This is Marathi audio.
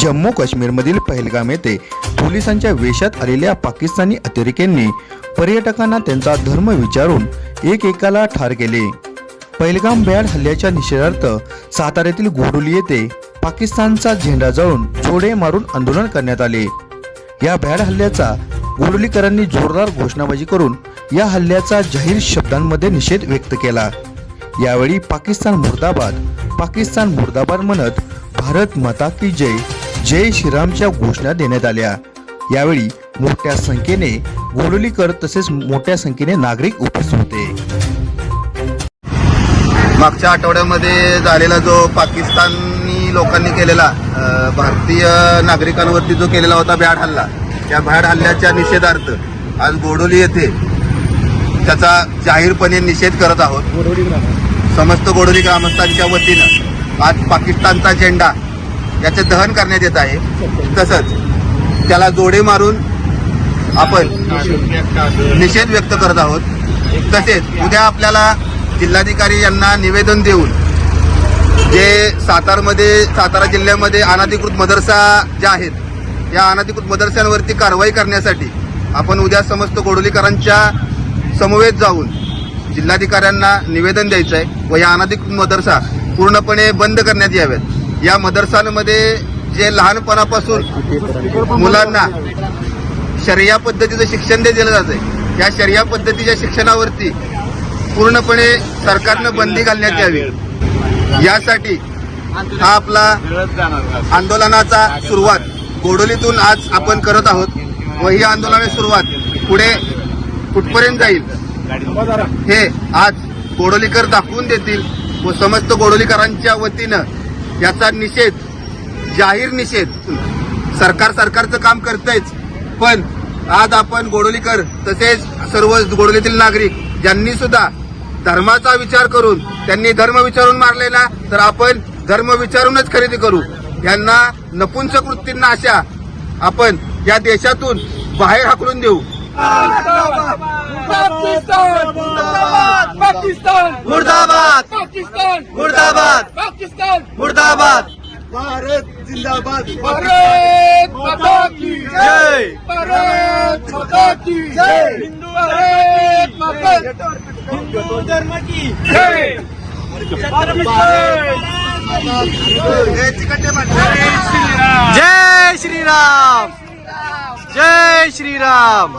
जम्मू काश्मीरमधील पहलगाम येथे पोलिसांच्या वेशात आलेल्या पाकिस्तानी अतिरेक्यांनी पर्यटकांना त्यांचा धर्म विचारून एकेकाला ठार केले. पहलगाम बॅड हल्ल्याच्या निषेधार्थ साताऱ्यातील गोडोली येथे पाकिस्तानचा झेंडा जळून छोडे मारून आंदोलन करण्यात आले. या भ्याड हल्ल्याचा गोडोलीकरांनी जोरदार घोषणाबाजी करून या हल्ल्याचा जाहीर शब्दांमध्ये निषेध व्यक्त केला. यावेळी पाकिस्तान मुर्दाबाद पाकिस्तान मुर्दाबाद म्हणत भारत माता की जय जय श्रीरामच्या घोषणा देण्यात आल्या. यावेळी मोठ्या संख्येने गोडोलीकर तसेच मोठ्या संख्येने नागरिक उपस्थित होते. मागच्या आठवड्यामध्ये झालेला जो पाकिस्तानी लोकांनी केलेला भारतीय नागरिकांवरती जो केलेला होता भ्याड हल्ला त्या भ्याड हल्ल्याच्या निषेधार्थ आज गोडोली येथे त्याचा जाहीरपणे निषेध करत आहोत. समस्त गोडोली ग्रामस्थांच्या वतीनं आज पाकिस्तानचा झेंडा याचे दहन करण्यात येत आहे. तसंच त्याला जोडे मारून आपण निषेध व्यक्त करत आहोत. तसेच उद्या आपल्याला जिल्हाधिकारी यांना निवेदन देऊन जे सातारमध्ये सातारा जिल्ह्यामध्ये अनाधिकृत मदरसा ज्या आहेत या अनाधिकृत मदरसांवरती कारवाई करण्यासाठी आपण उद्या समस्त गोडोलीकरांच्या समवेत जाऊन जिल्हाधिकाऱ्यांना निवेदन द्यायचं आहे व या अनाधिकृत मदरसा पूर्णपणे बंद करण्यात याव्यात. या मदरसांमध्ये जे लहानपणापासून मुलांना शर्या पद्धतीचं शिक्षण दे दिलं जातं या शर्या पद्धतीच्या शिक्षणावरती पूर्णपणे सरकारनं बंदी घालण्यात यावी. यासाठी हा आपला आंदोलनाचा सुरुवात गोडोलीतून आज आपण करत आहोत व ही आंदोलनाची सुरुवात पुढे कुठपर्यंत जाईल हे आज गोडोलीकर दाखवून देतील व समस्त गोडोलीकरांच्या वतीनं याचा निषेध जाहीर निषेध. सरकार सरकारचं काम करतंयच. पण आज आपण गोडोलीकर तसेच सर्व गोडोलीतील नागरिक ज्यांनी सुद्धा धर्माचा विचार करून त्यांनी धर्म विचारून मारलेला तर आपण धर्म विचारूनच खरेदी करू. यांना नपुंसक वृत्तींना अशा आपण या देशातून बाहेर हाकलून देऊ. पाकिस्तान पाकिस्तान मुर्दाबाद! पाकिस्तान! मुर्दाबाद! पाकिस्तान! मुर्दाबाद! भारत माता की जय! भारत माता की जय! हिंदू भारत माता हिंदू धर्म की जय! जय! श्रीराम! जय श्रीराम!